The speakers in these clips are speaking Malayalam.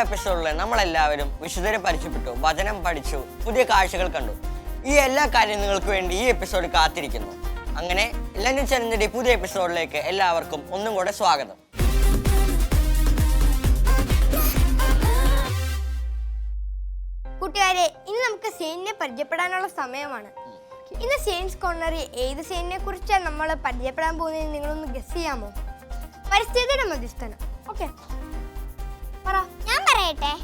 എല്ലാ നമ്മളെല്ലാവരും വിശുദ്ധരെ പരിചയപ്പെട്ടു വചനം പഠിച്ചു പുതിയ കാഴ്ചകൾ കണ്ടു. ഈ എല്ലാ കാര്യങ്ങൾക്ക് വേണ്ടി ഈ എപ്പിസോഡ് കാത്തിരിക്കുന്നു. അങ്ങനെ ലണ്ടൻ ചലഞ്ചിന്റെ പുതിയ എപ്പിസോഡിലേക്ക് എല്ലാവർക്കും ഒന്നും കൂടെ സ്വാഗതം. കൂട്ടുകാരെ ഇന്ന് നമുക്ക് സെയിനിനെ പരിചയപ്പെടാനുള്ള സമയമാണ്. ഇന്ന് സെയിൻസ് കോർണറിൽ ഏത് സെയിനിനെ കുറിച്ചാണ് നമ്മൾ പരിചയപ്പെടാൻ പോകുന്നത് നിങ്ങളൊന്ന് ഗസ് ചെയ്യാമോ? പരിസ്ഥിതിയുടെ മധ്യസ്ഥനം. ഓക്കെ പറ. പറയട്ടെ?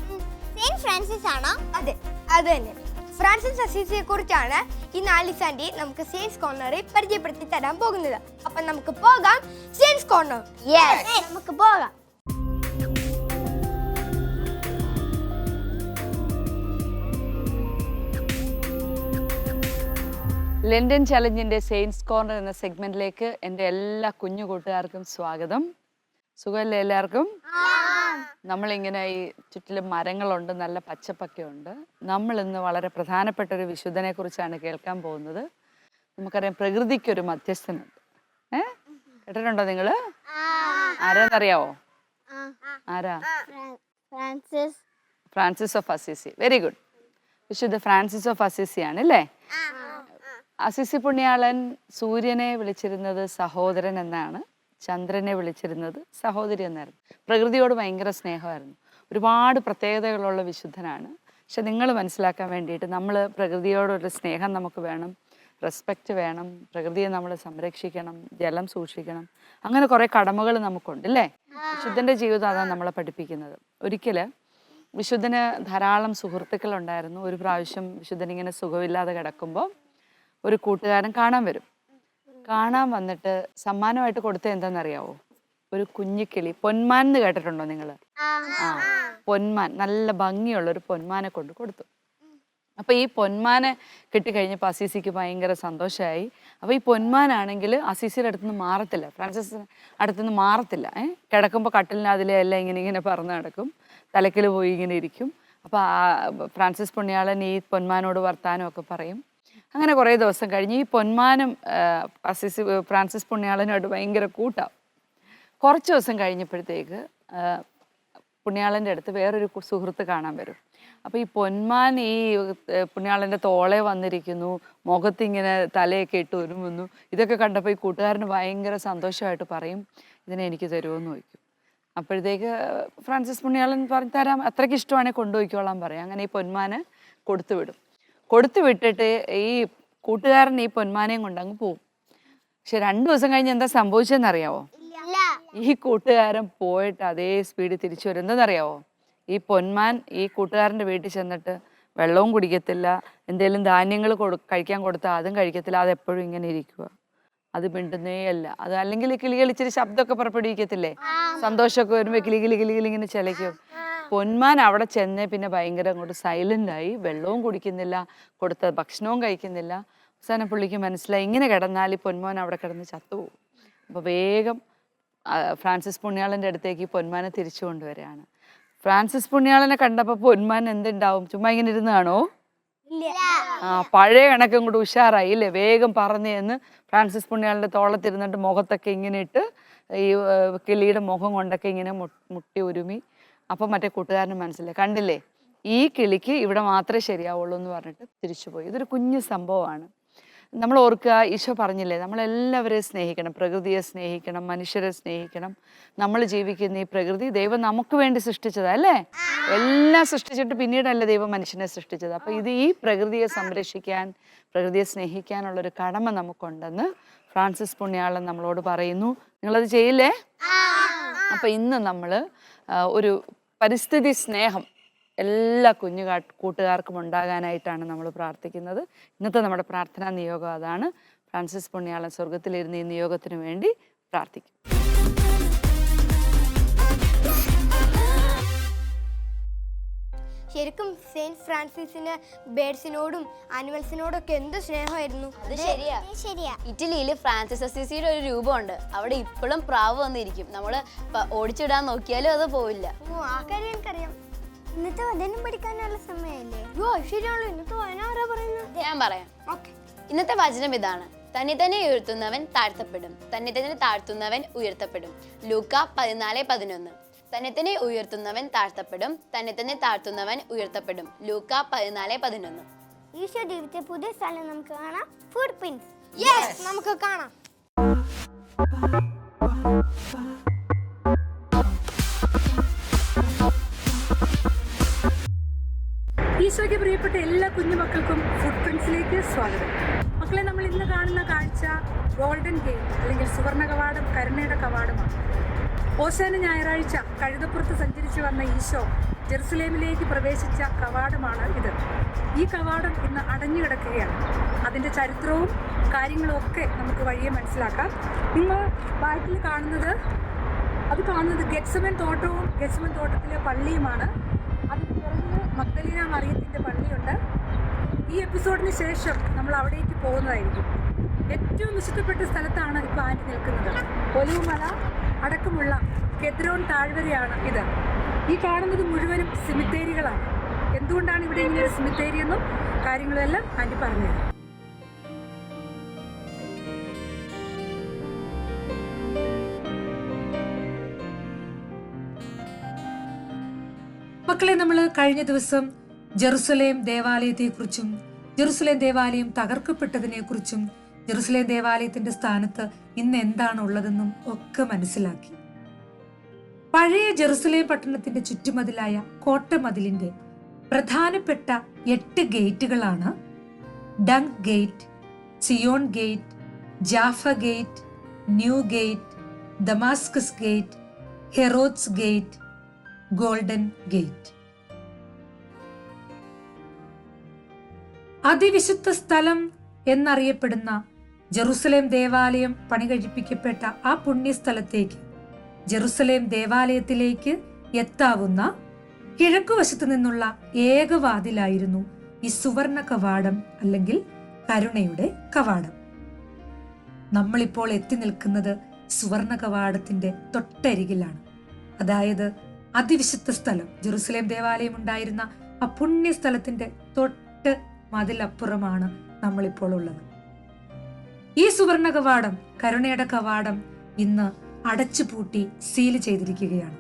സെയിന്റ് ഫ്രാൻസിസ് ആണോ? അതെ അത് തന്നെ. ഫ്രാൻസിസ് അസീസിയെ കുറിച്ചാണ് ഈ നാലിസാൻഡി നമുക്ക് സെയിൻസ് കോർണറിൽ പരിചയപ്പെടുത്തി തരാൻ പോകുന്നത്. അപ്പൊ നമുക്ക് പോകാം. സെയിൻസ് കോർണർ. നമുക്ക് പോകാം. ലണ്ടൻ ചലഞ്ചിന്റെ സെയിൻസ് കോർണർ എന്ന സെഗ്മെന്റിലേക്ക് എന്റെ എല്ലാ കുഞ്ഞു കൂട്ടുകാർക്കും സ്വാഗതം. സുഖമല്ലേ എല്ലാവർക്കും? നമ്മളിങ്ങനെ ഈ ചുറ്റിലും മരങ്ങളുണ്ട് നല്ല പച്ചപ്പൊക്കെ ഉണ്ട് നമ്മൾ ഇന്ന് വളരെ പ്രധാനപ്പെട്ട ഒരു വിശുദ്ധനെ കുറിച്ചാണ് കേൾക്കാൻ പോകുന്നത്. നമുക്കറിയാം പ്രകൃതിക്കൊരു മധ്യസ്ഥനുണ്ട്. ഏ? കേട്ടിട്ടുണ്ടോ നിങ്ങൾ ആരാന്നറിയാവോ? ആരാ? Francis. Francis of Assisi. Very good. വിശുദ്ധ ഫ്രാൻസിസ് ഓഫ് അസിസി ആണ് അല്ലേ അസിസി പുണ്യാളൻ സൂര്യനെ വിളിച്ചിരുന്നത് സഹോദരൻ എന്നാണ്. ചന്ദ്രനെ വിളിച്ചിരുന്നത് സഹോദരി എന്നായിരുന്നു. പ്രകൃതിയോട് ഭയങ്കര സ്നേഹമായിരുന്നു. ഒരുപാട് പ്രത്യേകതകളുള്ള വിശുദ്ധനാണ്. പക്ഷെ നിങ്ങൾ മനസ്സിലാക്കാൻ വേണ്ടിയിട്ട് നമ്മൾ പ്രകൃതിയോടൊരു സ്നേഹം നമുക്ക് വേണം റെസ്പെക്റ്റ് വേണം പ്രകൃതിയെ നമ്മൾ സംരക്ഷിക്കണം ജലം സൂക്ഷിക്കണം അങ്ങനെ കുറേ കടമകൾ നമുക്കുണ്ട് അല്ലേ? വിശുദ്ധന്റെ ജീവിതം അതാണ് നമ്മളെ പഠിപ്പിക്കുന്നത്. ഒരിക്കൽ വിശുദ്ധന് ധാരാളം സുഹൃത്തുക്കളുണ്ടായിരുന്നു ഒരു പ്രാവശ്യം വിശുദ്ധൻ ഇങ്ങനെ സുഖമില്ലാതെ കിടക്കുമ്പോൾ ഒരു കൂട്ടുകാരൻ കാണാൻ വരും. കാണാൻ വന്നിട്ട് സമ്മാനമായിട്ട് കൊടുത്തത് എന്താണെന്നറിയാവോ? ഒരു കുഞ്ഞിക്കിളി പൊന്മാൻ എന്ന് കേട്ടിട്ടുണ്ടോ നിങ്ങൾ ആ. പൊന്മാൻ. നല്ല ഭംഗിയുള്ള ഒരു പൊന്മാനെ കൊണ്ട് കൊടുത്തു. അപ്പൊ ഈ പൊന്മാനെ കിട്ടിക്കഴിഞ്ഞപ്പോൾ അസീസിക്ക് ഭയങ്കര സന്തോഷമായി അപ്പൊ ഈ പൊന്മാനാണെങ്കിൽ അസീസിയുടെ അടുത്തുനിന്ന് മാറത്തില്ല. ഫ്രാൻസിസ് അടുത്തുനിന്ന് മാറത്തില്ല. ഏഹ് കിടക്കുമ്പോൾ കട്ടിലിന് അതിലെ എല്ലാം ഇങ്ങനെ ഇങ്ങനെ പറന്ന് നടക്കും. തലക്കിൽ പോയി ഇങ്ങനെ ഇരിക്കും. അപ്പോൾ ആ ഫ്രാൻസിസ് പുണ്യാളൻ ഈ പൊന്മാനോട് വർത്താനം ഒക്കെ പറയും. അങ്ങനെ കുറേ ദിവസം കഴിഞ്ഞ് ഈ പൊന്മാനം അസിസ് ഫ്രാൻസിസ് പുണ്യാളനുമായിട്ട് ഭയങ്കര കൂട്ടാണ് കുറച്ച് ദിവസം കഴിഞ്ഞപ്പോഴത്തേക്ക് പുണ്യാളന്റെ അടുത്ത് വേറൊരു സുഹൃത്ത് കാണാൻ വരും. അപ്പോൾ ഈ പൊന്മാൻ ഈ പുണ്യാളന്റെ തോളെ വന്നിരിക്കുന്നു മുഖത്തിങ്ങനെ തലയൊക്കെ ഇട്ട് ഒരുങ്ങുന്നു. ഇതൊക്കെ കണ്ടപ്പോൾ ഈ കൂട്ടുകാരന് ഭയങ്കര സന്തോഷമായിട്ട് പറയും ഇതിനെ എനിക്ക് തരുമെന്ന് ചോദിക്കും. അപ്പോഴത്തേക്ക് ഫ്രാൻസിസ് പുണ്യാളൻ പറഞ്ഞു തരാം അത്രയ്ക്ക് ഇഷ്ടമാണെങ്കിൽ കൊണ്ടുപോയിക്കോളാൻ പറയും. അങ്ങനെ ഈ പൊന്മാന് കൊടുത്തു വിടും. കൊടുത്തു വിട്ടിട്ട് ഈ കൂട്ടുകാരൻ ഈ പൊന്മാനെയും കൊണ്ട് അങ്ങ് പോവും. പക്ഷെ രണ്ടു ദിവസം കഴിഞ്ഞ് എന്താ സംഭവിച്ചതെന്നറിയാവോ? ഈ കൂട്ടുകാരൻ പോയിട്ട് അതേ സ്പീഡിൽ തിരിച്ചു വരും. എന്താണെന്നറിയാവോ? ഈ പൊന്മാൻ ഈ കൂട്ടുകാരന്റെ വീട്ടിൽ ചെന്നിട്ട് വെള്ളവും കുടിക്കത്തില്ല എന്തെങ്കിലും ധാന്യങ്ങൾ കൊടു കഴിക്കാൻ കൊടുത്താൽ അതും കഴിക്കത്തില്ല അത് എപ്പോഴും ഇങ്ങനെ ഇരിക്കുക. അത് മിണ്ടുന്നേ അല്ല. അത് അല്ലെങ്കിൽ കിളികൾ ഇച്ചിരി ശബ്ദമൊക്കെ പുറപ്പെടുവിക്കത്തില്ലേ? സന്തോഷമൊക്കെ വരുമ്പോൾ കിളി കിളി കിളി ഇങ്ങനെ ചിലയ്ക്കും. പൊന്മാൻ അവിടെ ചെന്ന് പിന്നെ ഭയങ്കര അങ്ങോട്ട് സൈലന്റ് ആയി. വെള്ളവും കുടിക്കുന്നില്ല കൊടുത്ത ഭക്ഷണവും കഴിക്കുന്നില്ല. അവസാനം പുള്ളിക്ക് മനസ്സിലായി ഇങ്ങനെ കിടന്നാൽ ഈ പൊന്മാൻ അവിടെ കിടന്ന് ചത്തുപോകും. അപ്പോൾ വേഗം ഫ്രാൻസിസ് പുണ്യാളന്റെ അടുത്തേക്ക് ഈ പൊന്മാനെ തിരിച്ചു കൊണ്ടുവരികയാണ്. ഫ്രാൻസിസ് പുണ്യാളനെ കണ്ടപ്പോൾ പൊന്മാൻ എന്തുണ്ടാവും? ചുമ്മാ ഇങ്ങനെ ഇരുന്നാണോ ആ പഴയ കണക്കും കൂടെ ഉഷാറായി ഇല്ലേ? വേഗം പറഞ്ഞു എന്ന് ഫ്രാൻസിസ് പുണ്യാളിന്റെ തോളത്തിരുന്നിട്ട് മുഖത്തൊക്കെ ഇങ്ങനെ ഇട്ട് ഈ കിളിയുടെ മുഖം കൊണ്ടൊക്കെ ഇങ്ങനെ മുട്ടി ഉരുമി അപ്പം മറ്റേ കൂട്ടുകാരന് മനസ്സിലായി കണ്ടില്ലേ? ഈ കിളിക്ക് ഇവിടെ മാത്രമേ ശരിയാവുള്ളൂ എന്ന് പറഞ്ഞിട്ട് തിരിച്ചുപോയി ഇതൊരു കുഞ്ഞു സംഭവമാണ്. നമ്മൾ ഓർക്കുക ഈശോ പറഞ്ഞില്ലേ നമ്മളെല്ലാവരെയും സ്നേഹിക്കണം പ്രകൃതിയെ സ്നേഹിക്കണം മനുഷ്യരെ സ്നേഹിക്കണം. നമ്മൾ ജീവിക്കുന്ന ഈ പ്രകൃതി ദൈവം നമുക്ക് വേണ്ടി സൃഷ്ടിച്ചതാ അല്ലേ? എല്ലാം സൃഷ്ടിച്ചിട്ട് പിന്നീടല്ലേ ദൈവം മനുഷ്യനെ സൃഷ്ടിച്ചത്. അപ്പൊ ഇത് ഈ പ്രകൃതിയെ സംരക്ഷിക്കാൻ പ്രകൃതിയെ സ്നേഹിക്കാനുള്ളൊരു കടമ നമുക്കുണ്ടെന്ന് ഫ്രാൻസിസ് പുണ്യാളൻ നമ്മളോട് പറയുന്നു. നിങ്ങളത് ചെയ്യില്ലേ? അപ്പൊ ഇന്ന് നമ്മൾ ഒരു പരിസ്ഥിതി സ്നേഹം എല്ലാ കുഞ്ഞു കൂട്ടുകാർക്കും ഉണ്ടാകാനായിട്ടാണ് നമ്മൾ പ്രാർത്ഥിക്കുന്നത്. ഇന്നത്തെ നമ്മുടെ പ്രാർത്ഥനാ നിയോഗം അതാണ്. ഫ്രാൻസിസ് പുണ്യാളൻ സ്വർഗത്തിലിരുന്ന് ഈ നിയോഗത്തിന് വേണ്ടി പ്രാർത്ഥിക്കും. ശരിക്കും സെയിന്റ് ഫ്രാൻസിസിന് ബേഡ്സിനോടും ആനിമൽസിനോടും ഒക്കെ എന്ത് സ്നേഹമായിരുന്നു? അത് ശരിയാ. ശരിയാ. ഇറ്റലിയിൽ ഫ്രാൻസിസ് അസീസിയുടെ ഒരു രൂപമുണ്ട്. അവിടെ ഇപ്പോഴും പ്രാവ് വന്നിരിക്കും. നമ്മൾ ഓടിച്ചിടാൻ നോക്കിയാലും അത് പോവില്ല. ഓ ആ കാര്യം എനിക്കറിയാം. ഇന്നത്തെ വചനം പഠിക്കാനുള്ള സമയമല്ലേ ഓ ശരിയാണല്ലോ. ഇന്നത്തെ വചനം ആരാ പറയുന്നത് ഞാൻ പറയാം. ഓക്കെ. ഇന്നത്തെ വചനം ഇതാണ്. തന്നെ തന്നെ ഉയർത്തുന്നവൻ താഴ്ത്തപ്പെടും. തന്നെ തന്നെ താഴ്ത്തുന്നവൻ ഉയർത്തപ്പെടും. ലൂക്ക പതിനാല് പതിനൊന്ന്. തന്നെ തന്നെ ഉയർത്തുന്നവൻ താഴ്ത്തപ്പെടും തന്നെ തന്നെ താഴ്ത്തുന്നവൻ ഉയർത്തപ്പെടും. ലൂക്ക പതിനാല് പതിനൊന്ന്. ഈശോ ജീവിച്ച പുതിയ സ്ഥലം നമുക്ക് കാണാം. ഫുഡ് പിൻസ് യെസ് നമുക്ക് കാണാം. ഈശോയ്ക്ക് പ്രിയപ്പെട്ട എല്ലാ കുഞ്ഞുമക്കൾക്കും ഫുഡ് പ്രിൻസിലേക്ക് സ്വാഗതം. മക്കളെ നമ്മൾ ഇന്ന് കാണുന്ന കാഴ്ച ഗോൾഡൻ ഗേറ്റ് അല്ലെങ്കിൽ സുവർണ കവാടം കരുണയുടെ കവാടമാണ്. ഓശാന ഞായറാഴ്ച കഴുതപ്പുറത്ത് സഞ്ചരിച്ചു വന്ന ഈശോ ജെറുസലേമിലേക്ക് പ്രവേശിച്ച കവാടമാണ് ഇത്. ഈ കവാടം ഇന്ന് അടഞ്ഞു കിടക്കുകയാണ് അതിന്റെ ചരിത്രവും കാര്യങ്ങളും ഒക്കെ നമുക്ക് വഴിയെ മനസ്സിലാക്കാം. നിങ്ങൾ ബാക്കിൽ കാണുന്നത് അത് കാണുന്നത് ഗെറ്റ്സമൻ തോട്ടവും ഗെറ്റ്സമൻ തോട്ടത്തിലെ പള്ളിയുമാണ്. അതിന് പുറകിൽ മക്തലീന മറിയത്തിന്റെ പള്ളിയുണ്ട്. ഈ എപ്പിസോഡിന് ശേഷം നമ്മൾ അവിടേക്ക് പോകുന്നതായിരിക്കും. ഏറ്റവും വിശുദ്ധപ്പെട്ട സ്ഥലത്താണ് ഇപ്പോൾ ആന്റി നിൽക്കുന്നത്. ഒലിവുമല അടക്കമുള്ള കെദ്രോൺ താഴ്വരയാണ് ഇത്. ഈ കാണുന്നത് മുഴുവനും സിമിത്തേരികളാണ് എന്തുകൊണ്ടാണ് ഇവിടെ ഇങ്ങനെ ഒരു സിമിത്തേരി എന്നും കാര്യങ്ങളെല്ലാം ആന്റി പറഞ്ഞുതരാം മക്കളെ നമ്മൾ കഴിഞ്ഞ ദിവസം ജെറുസലേം ദേവാലയത്തെക്കുറിച്ചും ജെറുസലേം ദേവാലയം തകർക്കപ്പെട്ടതിനെക്കുറിച്ചും ജെറുസലേം ദേവാലയത്തിന്റെ സ്ഥാനത്ത് ഇന്ന് എന്താണ് ഉള്ളതെന്നും ഒക്കെ മനസ്സിലാക്കി. പഴയ ജെറുസലേം പട്ടണത്തിന്റെ ചുറ്റുമതിലായ കോട്ടമതിലിന്റെ പ്രധാനപ്പെട്ട എട്ട് ഗേറ്റുകളാണ് Dung gate Zion gate Jaffa gate New gate Damascus gate Herod's gate Golden gate. അതിവിശുദ്ധ സ്ഥലം എന്നറിയപ്പെടുന്ന ജെറുസലേം ദേവാലയം പണികഴിപ്പിക്കപ്പെട്ട ആ പുണ്യസ്ഥലത്തേക്ക് ജെറുസലേം ദേവാലയത്തിലേക്ക് എത്താവുന്ന കിഴക്കുവശത്തു നിന്നുള്ള ഏകവാതിലായിരുന്നു ഈ സുവർണ കവാടം അല്ലെങ്കിൽ കരുണയുടെ കവാടം. നമ്മളിപ്പോൾ എത്തി നിൽക്കുന്നത് സുവർണ കവാടത്തിന്റെ തൊട്ടരികിലാണ്. അതായത് അതിവിശുദ്ധ സ്ഥലം ജെറുസലേം ദേവാലയം ഉണ്ടായിരുന്ന ആ പുണ്യസ്ഥലത്തിന്റെ തൊട്ട് മതിലപ്പുറമാണ് നമ്മളിപ്പോൾ ഉള്ളത്. ഈ സുവർണ കവാടം കരുണയുടെ കവാടം ഇന്ന് അടച്ചുപൂട്ടി സീൽ ചെയ്തിരിക്കുകയാണ്.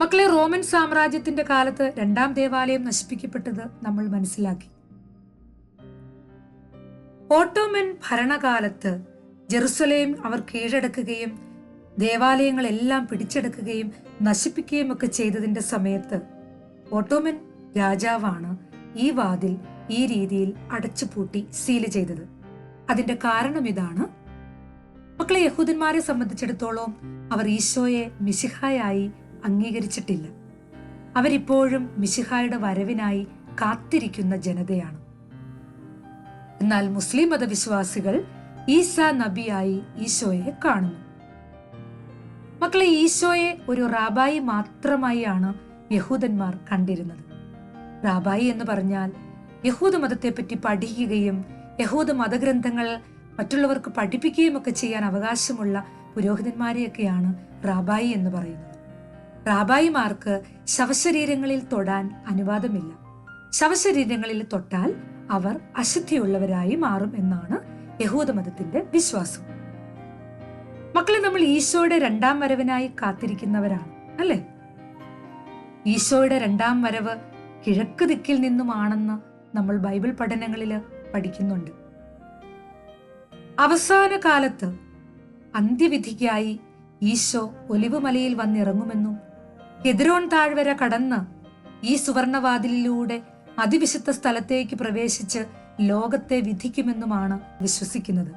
മക്കളെ റോമൻ സാമ്രാജ്യത്തിന്റെ കാലത്ത് രണ്ടാം ദേവാലയം നശിപ്പിക്കപ്പെട്ടത് നമ്മൾ മനസ്സിലാക്കി. ഓട്ടോമൻ ഭരണകാലത്ത് ജെറുസലേം അവർ കീഴടക്കുകയും ദേവാലയങ്ങളെല്ലാം പിടിച്ചെടുക്കുകയും നശിപ്പിക്കുകയും ഒക്കെ ചെയ്തതിന്റെ സമയത്ത് ഓട്ടോമൻ രാജാവാണ് ഈ വാതിൽ ഈ രീതിയിൽ അടച്ചുപൂട്ടി സീൽ ചെയ്തത്. അതിന്റെ കാരണം ഇതാണ്. മക്കളെ യഹൂദന്മാരെ സംബന്ധിച്ചിടത്തോളം അവർ ഈശോയെ മിശിഹായായി അംഗീകരിച്ചിട്ടില്ല. അവരിപ്പോഴും മിശിഹായുടെ വരവിനായി കാത്തിരിക്കുന്ന ജനതയാണ്. എന്നാൽ മുസ്ലിം മതവിശ്വാസികൾ ഈസ നബിയായി ഈശോയെ കാണുന്നു. മക്കളെ ഈശോയെ ഒരു റാബായി മാത്രമായാണ് യഹൂദന്മാർ കണ്ടിരുന്നത്. റാബായി എന്ന് പറഞ്ഞാൽ യഹൂദ മതത്തെപ്പറ്റി പഠിക്കുകയും യഹൂദ മതഗ്രന്ഥങ്ങൾ മറ്റുള്ളവർക്ക് പഠിപ്പിക്കുകയും ഒക്കെ ചെയ്യാൻ അവകാശമുള്ള പുരോഹിതന്മാരെയൊക്കെയാണ് റാബായി എന്ന് പറയുന്നത്. റാബായിമാർക്ക് ശവശരീരങ്ങളിൽ തൊടാൻ അനുവാദമില്ല. ശവശരീരങ്ങളിൽ തൊട്ടാൽ അവർ അശുദ്ധിയുള്ളവരായി മാറും എന്നാണ് യഹൂദ മതത്തിന്റെ വിശ്വാസം. മക്കളെ നമ്മൾ ഈശോയുടെ രണ്ടാം വരവിനായി കാത്തിരിക്കുന്നവരാണ് അല്ലേ? ഈശോയുടെ രണ്ടാം വരവ് കിഴക്ക് ദിക്കിൽ നിന്നുമാണെന്ന് നമ്മൾ ബൈബിൾ പഠനങ്ങളിൽ പഠിക്കുന്നുണ്ട്. അവസാന കാലത്ത് അന്ത്യവിധിക്കായി ഈശോ ഒലിവുമലയിൽ വന്നിറങ്ങുമെന്നും കെതിരോൺ താഴ്വര കടന്ന് ഈ സുവർണവാതിലിലൂടെ അതിവിശുദ്ധ സ്ഥലത്തേക്ക് പ്രവേശിച്ച് ലോകത്തെ വിധിക്കുമെന്നുമാണ് വിശ്വസിക്കുന്നത്.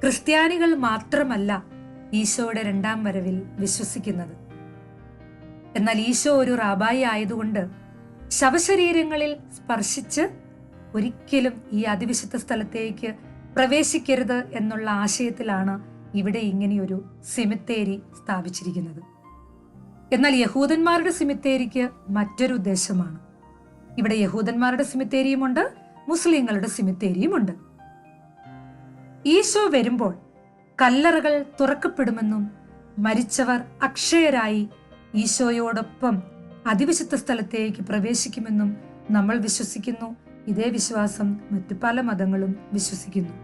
ക്രിസ്ത്യാനികൾ മാത്രമല്ല ഈശോയുടെ രണ്ടാം വരവിൽ വിശ്വസിക്കുന്നത്. എന്നാൽ ഈശോ ഒരു റാബായി ആയതുകൊണ്ട് ശവശരീരങ്ങളിൽ സ്പർശിച്ച് ഒരിക്കലും ഈ അതിവിശുദ്ധ സ്ഥലത്തേക്ക് പ്രവേശിക്കരുത് എന്നുള്ള ആശയത്തിലാണ് ഇവിടെ ഇങ്ങനെയൊരു സിമിത്തേരി സ്ഥാപിച്ചിരിക്കുന്നത്. എന്നാൽ യഹൂദന്മാരുടെ സിമിത്തേരിക്ക് മറ്റൊരു ഉദ്ദേശമാണ്. ഇവിടെ യഹൂദന്മാരുടെ സിമിത്തേരിയുമുണ്ട് മുസ്ലിങ്ങളുടെ സിമിത്തേരിയുമുണ്ട്. ഈശോ വരുമ്പോൾ കല്ലറകൾ തുറക്കപ്പെടുമെന്നും മരിച്ചവർ അക്ഷയരായി ഈശോയോടൊപ്പം അതിവിശുദ്ധ സ്ഥലത്തേക്ക് പ്രവേശിക്കുമെന്നും നമ്മൾ വിശ്വസിക്കുന്നു. ഇതേ വിശ്വാസം മറ്റു പല മതങ്ങളും വിശ്വസിക്കുന്നു.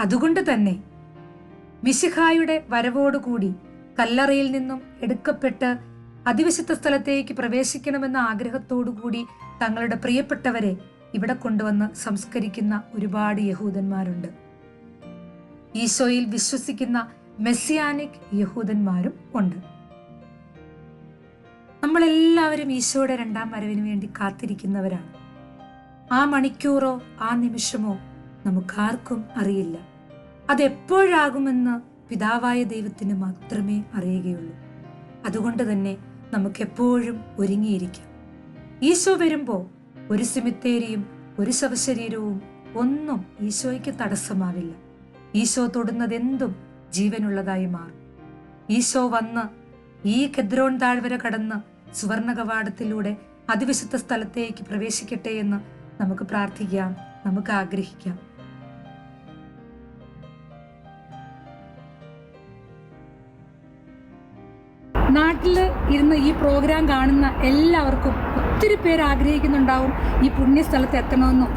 അതുകൊണ്ട് തന്നെ മിശിഹായുടെ വരവോടുകൂടി കല്ലറയിൽ നിന്നും എടുക്കപ്പെട്ട് അതിവിശുദ്ധ സ്ഥലത്തേക്ക് പ്രവേശിക്കണമെന്ന ആഗ്രഹത്തോടുകൂടി തങ്ങളുടെ പ്രിയപ്പെട്ടവരെ ഇവിടെ കൊണ്ടുവന്ന് സംസ്കരിക്കുന്ന ഒരുപാട് യഹൂദന്മാരുണ്ട്. ഈശോയിൽ വിശ്വസിക്കുന്ന മെസ്സിയാനിക് യഹൂദന്മാരും ഉണ്ട്. നമ്മളെല്ലാവരും ഈശോയുടെ രണ്ടാം വരവിന് വേണ്ടി കാത്തിരിക്കുന്നവരാണ്. ആ മണിക്കൂറോ ആ നിമിഷമോ നമുക്കാർക്കും അറിയില്ല. അതെപ്പോഴാകുമെന്ന് പിതാവായ ദൈവത്തിന് മാത്രമേ അറിയുകയുള്ളൂ. അതുകൊണ്ട് തന്നെ നമുക്കെപ്പോഴും ഒരുങ്ങിയിരിക്കാം. ഈശോ വരുമ്പോൾ ഒരു സിമിത്തേരിയും ഒരു ശവശരീരവും ഒന്നും ഈശോയ്ക്ക് തടസ്സമാവില്ല. ഈശോ തൊടുന്നതെന്തും ജീവനുള്ളതായി മാറും. ഈശോ വന്ന് ഈ കെദ്രോൺ താഴ്വര കടന്ന് സുവർണ കവാടത്തിലൂടെ അതിവിശുദ്ധ സ്ഥലത്തേക്ക് പ്രവേശിക്കട്ടെ എന്ന് നമുക്ക് പ്രാർത്ഥിക്കാം നമുക്ക് ആഗ്രഹിക്കാം. നാട്ടിൽ ഇരുന്ന് ഈ പ്രോഗ്രാം കാണുന്ന എല്ലാവർക്കും ഒത്തിരി പേര് ആഗ്രഹിക്കുന്നുണ്ടാവും ഈ പുണ്യസ്ഥലത്ത് എത്തണമെന്നും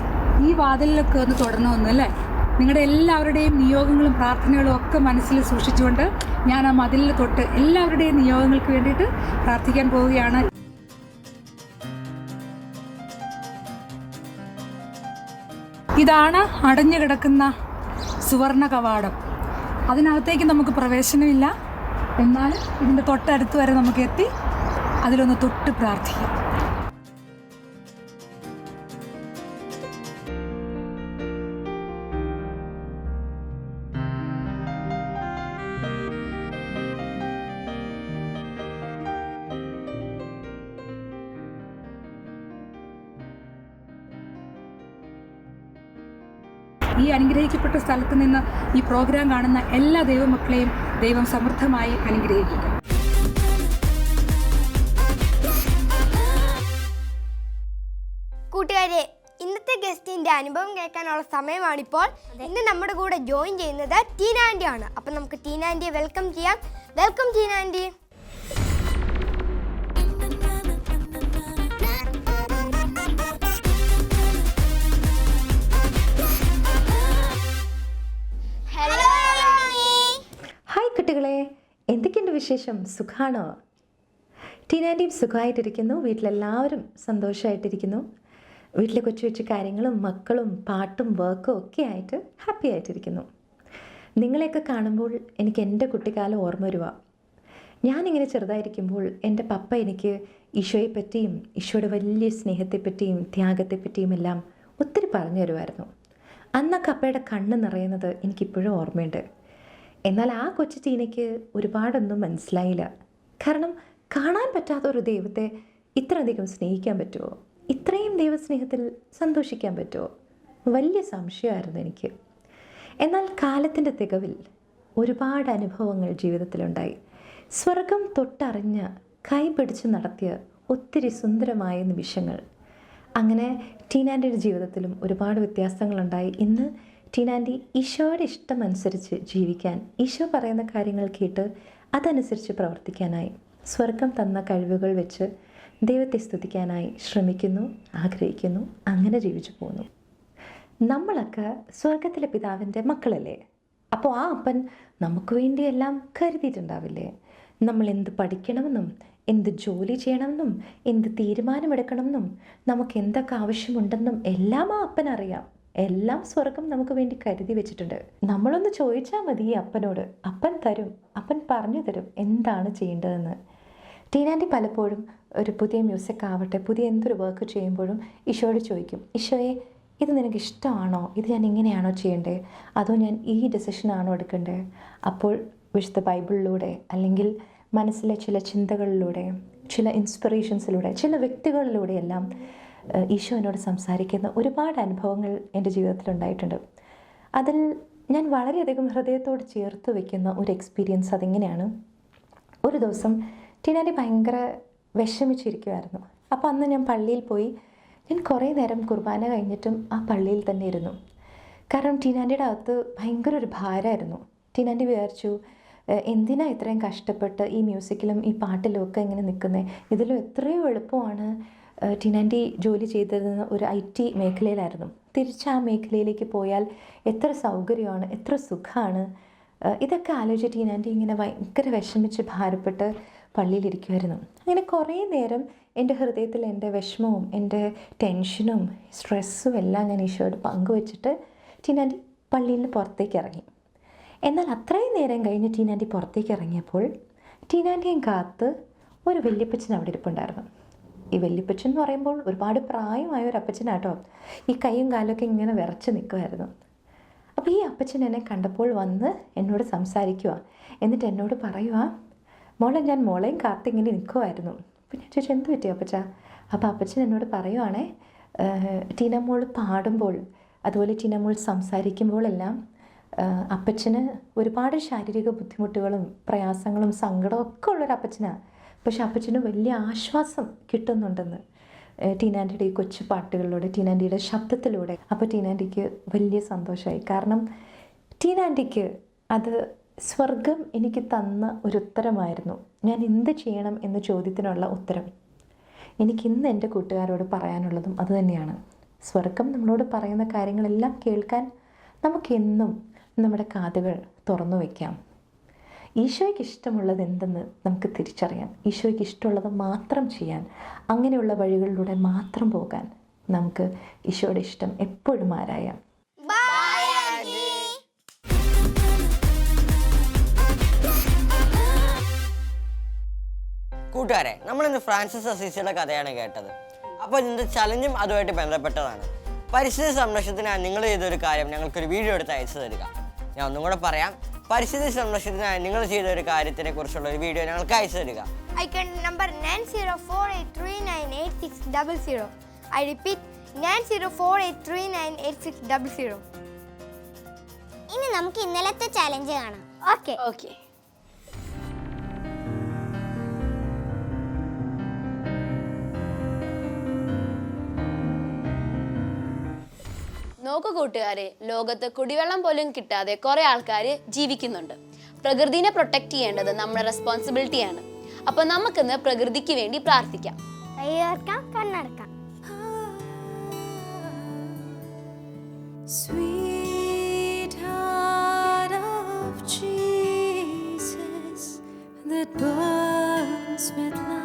ഈ വാതിലിലൊക്കെ ഒന്ന് തുടരണമെന്നും അല്ലേ? നിങ്ങളുടെ എല്ലാവരുടെയും നിയോഗങ്ങളും പ്രാർത്ഥനകളും ഒക്കെ മനസ്സിൽ സൂക്ഷിച്ചുകൊണ്ട് ഞാൻ ആ മതിലിൽ തൊട്ട് എല്ലാവരുടെയും നിയോഗങ്ങൾക്ക് വേണ്ടിയിട്ട് പ്രാർത്ഥിക്കാൻ പോവുകയാണ്. ഇതാണ് അടഞ്ഞു കിടക്കുന്ന സുവർണ കവാടം. അതിനകത്തേക്ക് നമുക്ക് പ്രവേശനമില്ല. എന്നാൽ ഇതിന്റെ തൊട്ടടുത്ത് വരെ നമുക്ക് എത്തി. അതിലൊന്ന് തൊട്ട് പ്രാർത്ഥിക്കാം. നിന്ന് ഈ പ്രോഗ്രാം കാണുന്ന എല്ലാ ദൈവമക്കളെയും ദൈവം സമൃദ്ധമായി അനുഗ്രഹിക്കുക കൂട്ടുകാരെ ഇന്നത്തെ ഗസ്റ്റിന്റെ അനുഭവം കേൾക്കാനുള്ള സമയമാണിപ്പോൾ. ഇന്ന് നമ്മുടെ കൂടെ ജോയിൻ ചെയ്യുന്നത് ടീന ആന്റി ആണ് അപ്പൊ നമുക്ക് ടീന ആന്റിയെ വെൽക്കം ചെയ്യാം. വെൽക്കം ടീന കുട്ടികളെ എന്തൊക്കെയുണ്ട് വിശേഷം? സുഖാണോ? ടീനാന്റെയും സുഖമായിട്ടിരിക്കുന്നു. വീട്ടിലെല്ലാവരും സന്തോഷമായിട്ടിരിക്കുന്നു വീട്ടിലെ കൊച്ചു കൊച്ചു കാര്യങ്ങളും മക്കളും പാട്ടും വർക്കും ഒക്കെ ആയിട്ട് ഹാപ്പി ആയിട്ടിരിക്കുന്നു. നിങ്ങളെയൊക്കെ കാണുമ്പോൾ എനിക്ക് എന്റെ കുട്ടിക്കാലം ഓർമ്മ വരുക ഞാനിങ്ങനെ ചെറുതായിരിക്കുമ്പോൾ എന്റെ പപ്പ എനിക്ക് ഈശോയെ പറ്റിയും ഈശോയുടെ വലിയ സ്നേഹത്തെപ്പറ്റിയും ത്യാഗത്തെപ്പറ്റിയും എല്ലാം ഒത്തിരി പറഞ്ഞു തരുമായിരുന്നു. അന്നൊക്കെ അപ്പയുടെ കണ്ണ് നിറയുന്നത് എനിക്കിപ്പോഴും ഓർമ്മയുണ്ട്. എന്നാൽ ആ കൊച്ചു ടീനയ്ക്ക് ഒരുപാടൊന്നും മനസ്സിലായില്ല. കാരണം കാണാൻ പറ്റാത്ത ഒരു ദൈവത്തെ ഇത്രയധികം സ്നേഹിക്കാൻ പറ്റുമോ? ഇത്രയും ദൈവസ്നേഹത്തിൽ സന്തോഷിക്കാൻ പറ്റുമോ? വലിയ സംശയമായിരുന്നു എനിക്ക്. എന്നാൽ കാലത്തിന്റെ തികവിൽ ഒരുപാട് അനുഭവങ്ങൾ ജീവിതത്തിലുണ്ടായി. സ്വർഗം തൊട്ടറിഞ്ഞ് കൈപിടിച്ച് നടത്തിയ ഒത്തിരി സുന്ദരമായ നിമിഷങ്ങൾ. അങ്ങനെ ടീനാന്റെ ജീവിതത്തിലും ഒരുപാട് വ്യത്യാസങ്ങളുണ്ടായി. ഇന്ന് ടീനാന്റി ഈശോയുടെ ഇഷ്ടമനുസരിച്ച് ജീവിക്കാൻ ഈശോ പറയുന്ന കാര്യങ്ങൾ കേട്ട് അതനുസരിച്ച് പ്രവർത്തിക്കാനായി സ്വർഗം തന്ന കഴിവുകൾ വെച്ച് ദൈവത്തെ സ്തുതിക്കാനായി ശ്രമിക്കുന്നു ആഗ്രഹിക്കുന്നു അങ്ങനെ ജീവിച്ചു പോകുന്നു. നമ്മളൊക്കെ സ്വർഗത്തിലെ പിതാവിന്റെ മക്കളല്ലേ? അപ്പോൾ ആ അപ്പൻ നമുക്ക് വേണ്ടിയെല്ലാം കരുതിയിട്ടുണ്ടാവില്ലേ? നമ്മൾ എന്ത് പഠിക്കണമെന്നും എന്ത് ജോലി ചെയ്യണമെന്നും എന്ത് തീരുമാനമെടുക്കണമെന്നും നമുക്ക് എന്തൊക്കെ ആവശ്യമുണ്ടെന്നും എല്ലാം ആ അപ്പൻ അറിയാം എല്ലാം സ്വർഗം നമുക്ക് വേണ്ടി കരുതി വെച്ചിട്ടുണ്ട്. നമ്മളൊന്ന് ചോദിച്ചാൽ മതി അപ്പനോട്. അപ്പൻ തരും അപ്പൻ പറഞ്ഞു തരും എന്താണ് ചെയ്യേണ്ടതെന്ന്. ടീനാന്റെ പലപ്പോഴും ഒരു പുതിയ മ്യൂസിക് ആവട്ടെ പുതിയ എന്തൊരു വർക്ക് ചെയ്യുമ്പോഴും ഈശോയോട് ചോദിക്കും ഈശോയെ ഇത് നിനക്ക് ഇഷ്ടമാണോ ഇത് ഞാൻ ഇങ്ങനെയാണോ ചെയ്യേണ്ടത് അതോ ഞാൻ ഈ ഡെസിഷനാണോ എടുക്കേണ്ടത് അപ്പോൾ വിശുദ്ധ ബൈബിളിലൂടെ അല്ലെങ്കിൽ മനസ്സിലെ ചില ചിന്തകളിലൂടെ ചില ഇൻസ്പിറേഷൻസിലൂടെ ചില വ്യക്തികളിലൂടെയെല്ലാം ഈശോ എന്നോട് സംസാരിക്കുന്ന ഒരുപാട് അനുഭവങ്ങൾ എന്റെ ജീവിതത്തിൽ ഉണ്ടായിട്ടുണ്ട്. അതിൽ ഞാൻ വളരെയധികം ഹൃദയത്തോട് ചേർത്ത് വയ്ക്കുന്ന ഒരു എക്സ്പീരിയൻസ് അതിങ്ങനെയാണ്. ഒരു ദിവസം ടീനാന്റെ ഭയങ്കര വിഷമിച്ചിരിക്കുമായിരുന്നു അപ്പോൾ അന്ന് ഞാൻ പള്ളിയിൽ പോയി ഞാൻ കുറേ നേരം കുർബാന കഴിഞ്ഞിട്ടും ആ പള്ളിയിൽ തന്നെ ഇരുന്നു. കാരണം ടീനാന്റെയുടെ അകത്ത് ഭയങ്കര ഒരു ഭാരമായിരുന്നു. ടീനാന്റെ വിചാരിച്ചു എന്തിനാ ഇത്രയും കഷ്ടപ്പെട്ട് ഈ മ്യൂസിക്കിലും ഈ പാട്ടിലും ഒക്കെ ഇങ്ങനെ നിൽക്കുന്നത് ഇതിലും എത്രയോ എളുപ്പമാണ്. ടീനാന്റി ജോലി ചെയ്തിരുന്ന ഒരു ഐ ടി മേഖലയിലായിരുന്നു. തിരിച്ച് ആ മേഖലയിലേക്ക് പോയാൽ എത്ര സൗകര്യമാണ് എത്ര സുഖമാണ് ഇതൊക്കെ ആലോചിച്ച് ടിനാൻഡി ഇങ്ങനെ ഭയങ്കര വിഷമിച്ച് ഭാരപ്പെട്ട് പള്ളിയിലിരിക്കുമായിരുന്നു അങ്ങനെ കുറേ നേരം എന്റെ ഹൃദയത്തിൽ എന്റെ വിഷമവും എന്റെ ടെൻഷനും സ്ട്രെസ്സും എല്ലാം ഞാൻ ഈശോയോട് പങ്കുവച്ചിട്ട് ടിനാൻഡി പള്ളിയിൽ നിന്ന് പുറത്തേക്ക് ഇറങ്ങി. എന്നാൽ അത്രയും നേരം കഴിഞ്ഞ് ടീനാന്റി പുറത്തേക്ക് ഇറങ്ങിയപ്പോൾ ടീനാന്റിയും കാത്ത് ഒരു വല്യപ്പച്ചൻ അവിടെ ഇരിപ്പുണ്ടായിരുന്നു. ഈ വല്യപ്പച്ചൻ എന്ന് പറയുമ്പോൾ ഒരുപാട് പ്രായമായ ഒരു അപ്പച്ചനാട്ടോ. ഈ കൈയും കാലൊക്കെ ഇങ്ങനെ വിറച്ച് നിൽക്കുമായിരുന്നു അപ്പോൾ ഈ അപ്പച്ചൻ എന്നെ കണ്ടപ്പോൾ വന്ന് എന്നോട് സംസാരിക്കുക എന്നിട്ട് എന്നോട് പറയുക മോളെ ഞാൻ മോളെയും കാത്തിങ്ങനെ നിൽക്കുമായിരുന്നു പിന്നെ ചോദിച്ചു എന്ത് പറ്റി അപ്പച്ച? അപ്പോൾ അപ്പച്ചൻ എന്നോട് പറയുവാണേ "ഏഹ്, ടീന മോൾ പാടുമ്പോൾ അതുപോലെ ടീന മോൾ സംസാരിക്കുമ്പോഴെല്ലാം അപ്പച്ചന് ഒരുപാട് ശാരീരിക ബുദ്ധിമുട്ടുകളും പ്രയാസങ്ങളും സങ്കടവും ഒക്കെ ഉള്ളൊരു അപ്പച്ചനാണ് പക്ഷെ അപ്പച്ചന് വലിയ ആശ്വാസം കിട്ടുന്നുണ്ടെന്ന്. ടീനാൻഡിയുടെ ഈ കൊച്ചു പാട്ടുകളിലൂടെ ടീനാൻഡിയുടെ ശബ്ദത്തിലൂടെ അപ്പോൾ ടീനാൻഡിക്ക് വലിയ സന്തോഷമായി. കാരണം ടീനാൻഡിക്ക് അത് സ്വർഗം എനിക്ക് തന്ന ഒരു ഉത്തരമായിരുന്നു ഞാൻ എന്ത് ചെയ്യണം എന്ന ചോദ്യത്തിനുള്ള ഉത്തരം എനിക്ക് ഇന്ന് എന്റെ കൂട്ടുകാരോട് പറയാനുള്ളതും അതുതന്നെയാണ് സ്വർഗം നമ്മളോട് പറയുന്ന കാര്യങ്ങളെല്ലാം കേൾക്കാൻ നമുക്കെന്നും നമ്മുടെ കാതുകൾ തുറന്നു വയ്ക്കാം ഈശോയ്ക്ക് ഇഷ്ടമുള്ളത് എന്തെന്ന് നമുക്ക് തിരിച്ചറിയാം. ഈശോയ്ക്ക് ഇഷ്ടമുള്ളത് മാത്രം ചെയ്യാൻ അങ്ങനെയുള്ള വഴികളിലൂടെ മാത്രം പോകാൻ നമുക്ക് ഈശോയുടെ ഇഷ്ടം എപ്പോഴും ആരായാം. കൂട്ടുകാരെ നമ്മൾ ഇന്ന് ഫ്രാൻസിസ് അസീസിയുടെ കഥയാണ് കേട്ടത്. അപ്പോൾ ഇതിന്റെ ചലഞ്ചും അതുമായിട്ട് ബന്ധപ്പെട്ടതാണ്. പരിസ്ഥിതി സംരക്ഷണത്തിനായി നിങ്ങൾ ചെയ്തൊരു കാര്യം ഞങ്ങൾക്കൊരു വീഡിയോ എടുത്ത് അയച്ചു തരിക. ഞാൻ ഒന്നും കൂടെ പറയാം. പരിസ്ഥിതി സംരക്ഷണത്തിനായി നിങ്ങൾ ചെയ്ത ഒരു കാര്യത്തിനെ കുറിച്ചുള്ള ഒരു വീഡിയോ ഞങ്ങൾക്ക് അയച്ചു തരിക. Icon number nine zero four eight three nine eight six double zero I repeat nine zero four eight three nine eight six double zero ഇനി നമുക്ക് ഇന്നലത്തെ ചാലഞ്ച് കാണാം. ഓക്കെ ഓക്കെ നോക്കു കൂട്ടുകാരെ ലോകത്ത് കുടിവെള്ളം പോലും കിട്ടാതെ കുറെ ആൾക്കാർ ജീവിക്കുന്നുണ്ട്. പ്രകൃതിനെ പ്രൊട്ടക്ട് ചെയ്യേണ്ടത് നമ്മുടെ റെസ്പോൺസിബിലിറ്റിയാണ് അപ്പൊ നമുക്കിന്ന് പ്രകൃതിക്ക് വേണ്ടി പ്രാർത്ഥിക്കാം. കണ്ണടക്കാം. Sweetheart of Jesus, that burns with love.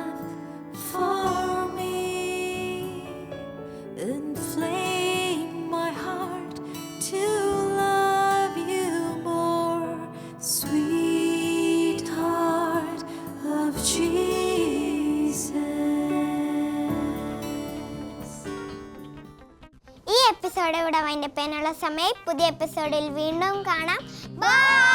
Episode ഇവിടെ വൈൻഡപ്പ് ചെയ്യാനുള്ള സമയം പുതിയ എപ്പിസോഡിൽ വീണ്ടും കാണാം. ബൈ